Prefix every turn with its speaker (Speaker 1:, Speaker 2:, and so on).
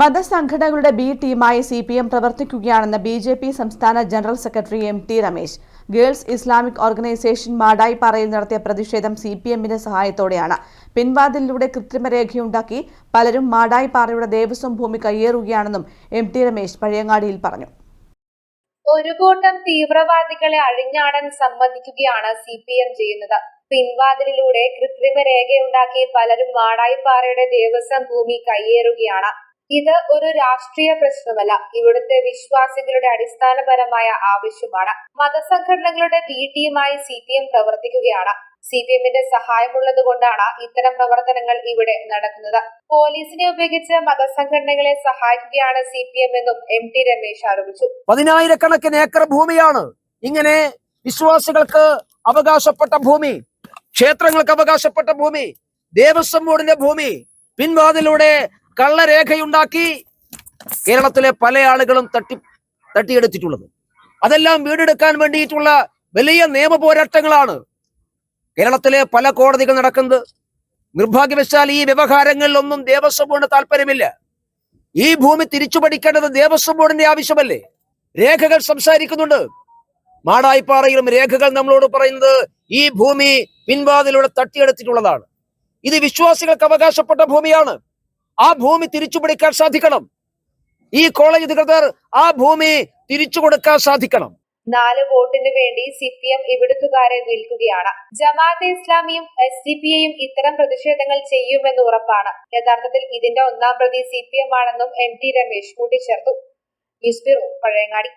Speaker 1: മതസംഘടനകളുടെ B ടീമായി C P M പ്രവർത്തിക്കുകയാണെന്ന് B J P സംസ്ഥാന general secretary M T Ramesh. Girls Islamic organisation മാടായിപ്പാറയിൽ നടത്തിയ പ്രതിഷേധം സി പി എമ്മിന്റെ സഹായത്തോടെയാണ്. പിൻവാതിലിലൂടെ കൃത്രിമരേഖയുണ്ടാക്കി പലരും മാടായിപ്പാറയുടെ ദേവസ്വം ഭൂമി കയ്യേറുകയാണെന്നും എം ടി രമേശ് പഴയങ്ങാടിയിൽ പറഞ്ഞു.
Speaker 2: ഒരു കൂട്ടം തീവ്രവാദികളെ അഴിഞ്ഞാടാൻ സമ്മതിക്കുകയാണ് സി പി എം ചെയ്യുന്നത്. പിൻവാതിലിലൂടെ കൃത്രിമ രേഖയുണ്ടാക്കി പലരും മാടായിപ്പാറയുടെ ദേവസ്വം ഭൂമി കയ്യേറുകയാണ്. ഇത് ഒരു രാഷ്ട്രീയ പ്രശ്നമല്ല. ഇവിടുത്തെ വിശ്വാസികളുടെ അടിസ്ഥാനപരമായ ആവശ്യമാണ്. മതസംഘടനകളുടെ വീട്ടിയുമായി സി പി എം പ്രവർത്തിക്കുകയാണ്. സി പി എമ്മിന്റെ സഹായമുള്ളത് കൊണ്ടാണ് ഇത്തരം പ്രവർത്തനങ്ങൾ ഇവിടെ നടക്കുന്നത്. പോലീസിനെ ഉപയോഗിച്ച് മതസംഘടനകളെ സഹായിക്കുകയാണ് സി പി എം എന്നും എം ടി രമേശ് ആരോപിച്ചു.
Speaker 3: പതിനായിരക്കണക്കിന് ഏക്കർ ഭൂമിയാണ് ഇങ്ങനെ വിശ്വാസികൾക്ക് അവകാശപ്പെട്ട ഭൂമി ക്ഷേത്രങ്ങൾക്ക് അവകാശപ്പെട്ട ഭൂമി ദേവസ്വം ബോർഡിന്റെ ഭൂമി പിൻവാതിലൂടെ കള്ളരേഖയുണ്ടാക്കി കേരളത്തിലെ പല ആളുകളും തട്ടി തട്ടിയെടുത്തിട്ടുള്ളത്. അതെല്ലാം വീടെടുക്കാൻ വേണ്ടിയിട്ടുള്ള വലിയ നിയമ പോരാട്ടങ്ങളാണ് കേരളത്തിലെ പല കോടതികൾ നടക്കുന്നത്. നിർഭാഗ്യവശാൽ ഈ വ്യവഹാരങ്ങളിലൊന്നും ദേവസ്വം ബോർഡിന് താല്പര്യമില്ല. ഈ ഭൂമി തിരിച്ചു പഠിക്കേണ്ടത് ദേവസ്വം ബോർഡിന്റെ ആവശ്യമല്ലേ? രേഖകൾ സംസാരിക്കുന്നുണ്ട്. മാടായിപ്പാറയിലും രേഖകൾ നമ്മളോട് പറയുന്നത് ഈ ഭൂമി പിൻവാതിലൂടെ തട്ടിയെടുത്തിട്ടുള്ളതാണ്. ഇത് വിശ്വാസികൾക്ക് അവകാശപ്പെട്ട ഭൂമിയാണ്. ആ ഭൂമി തിരിച്ചു പിടിക്കാൻ സാധിക്കണം. ഈ കോളേജ് അധികൃതർ ആ ഭൂമി തിരിച്ചു കൊടുക്കാൻ സാധിക്കണം.
Speaker 2: നാല് വോട്ടിന് വേണ്ടി സി പി എം ഇവിടുത്തുകാരെ വിൽക്കുകയാണ്. ജമാഅത്തെ ഇസ്ലാമിയും എസ് ഡി പി ഐയും ഇത്തരം പ്രതിഷേധങ്ങൾ ചെയ്യുമെന്ന് ഉറപ്പാണ്. യഥാർത്ഥത്തിൽ ഇതിന്റെ ഒന്നാം പ്രതി സി പി എം ആണെന്നും എം ടി രമേശ് കൂട്ടിച്ചേർത്തു. News bureau Pazhayangadi.